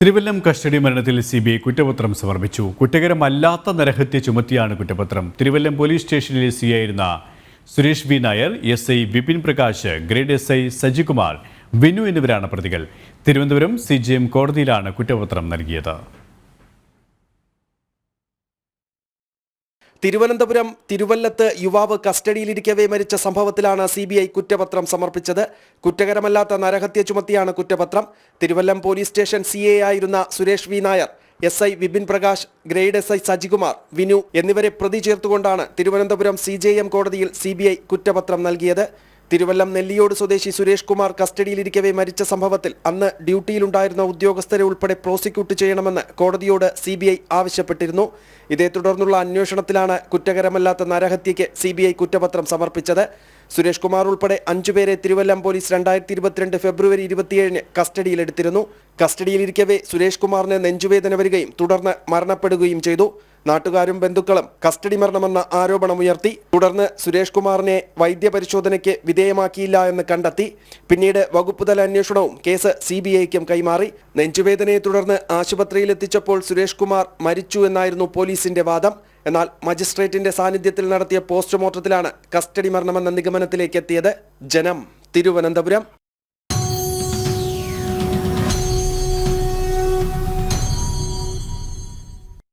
Thiruvallam custody മരണത്തിൽ C B I കുറ്റപത്രം സമർപ്പിച്ചു. കുറ്റകരമല്ലാത്ത നരഹത്യ ചുമത്തിയാണ് കുറ്റപത്രം. തിരുവല്ലം പോലീസ് സ്റ്റേഷനിലെ സി ആയിരുന്ന Suresh V Nair S I Vipin Prakash grade S I Sajikumar Vinu എന്നിവരാണ് പ്രതികൾ. തിരുവനന്തപുരം സി കോടതിയിലാണ് കുറ്റപത്രം നൽകിയത്. തിരുവനന്തപുരം തിരുവല്ലത്ത് യുവാവ് കസ്റ്റഡിയിലിരിക്കവേ മരിച്ച സംഭവത്തിലാണ് സി ബി ഐ കുറ്റപത്രം സമർപ്പിച്ചത്. കുറ്റകരമല്ലാത്ത നരഹത്യ ചുമത്തിയാണ് കുറ്റപത്രം. Thiruvallam police station C A ആയിരുന്ന Suresh V Nair S I Vipin Prakash grade S I Sajikumar Vinu എന്നിവരെ പ്രതി ചേർത്തുകൊണ്ടാണ് തിരുവനന്തപുരം സി കോടതിയിൽ സി കുറ്റപത്രം നൽകിയത്. തിരുവല്ലം നെല്ലിയോട് സ്വദേശി സുരേഷ് കുമാർ കസ്റ്റഡിയിലിരിക്കവേ മരിച്ച സംഭവത്തിൽ അന്ന് ഡ്യൂട്ടിയിലുണ്ടായിരുന്ന ഉദ്യോഗസ്ഥരെ ഉൾപ്പെടെ പ്രോസിക്യൂട്ട് ചെയ്യണമെന്ന് കോടതിയോട് സി ആവശ്യപ്പെട്ടിരുന്നു. ഇതേ തുടർന്നുള്ള അന്വേഷണത്തിലാണ് കുറ്റകരമല്ലാത്ത നരഹത്യയ്ക്ക് സി കുറ്റപത്രം സമർപ്പിച്ചത്. സുരേഷ് കുമാർ ഉൾപ്പെടെ അഞ്ചുപേരെ തിരുവല്ലം പോലീസ് രണ്ടായിരത്തി ഇരുപത്തിരണ്ട് ഫെബ്രുവരി ഇരുപത്തിയേഴിന് കസ്റ്റഡിയിലെടുത്തിരുന്നു. കസ്റ്റഡിയിലിരിക്കവേ സുരേഷ് കുമാറിന് നെഞ്ചുവേദന വരികയും തുടർന്ന് മരണപ്പെടുകയും ചെയ്തു. നാട്ടുകാരും ബന്ധുക്കളും കസ്റ്റഡി മരണമെന്ന ആരോപണമുയർത്തി തുടർന്ന് സുരേഷ് കുമാറിനെ വൈദ്യപരിശോധനയ്ക്ക് വിധേയമാക്കിയില്ല എന്ന് കണ്ടെത്തി. പിന്നീട് വകുപ്പുതല അന്വേഷണവും കേസ് സി ബി ഐക്കും കൈമാറി. നെഞ്ചുവേദനയെ തുടർന്ന് ആശുപത്രിയിൽ എത്തിച്ചപ്പോൾ സുരേഷ് കുമാർ മരിച്ചു എന്നായിരുന്നു പോലീസിന്റെ വാദം. എന്നാൽ മജിസ്ട്രേറ്റിന്റെ സാന്നിധ്യത്തിൽ നടത്തിയ പോസ്റ്റ്മോർട്ടത്തിലാണ് കസ്റ്റഡി മരണമെന്ന നിഗമനത്തിലേക്ക് എത്തിയത് ജനം തിരുവനന്തപുരം.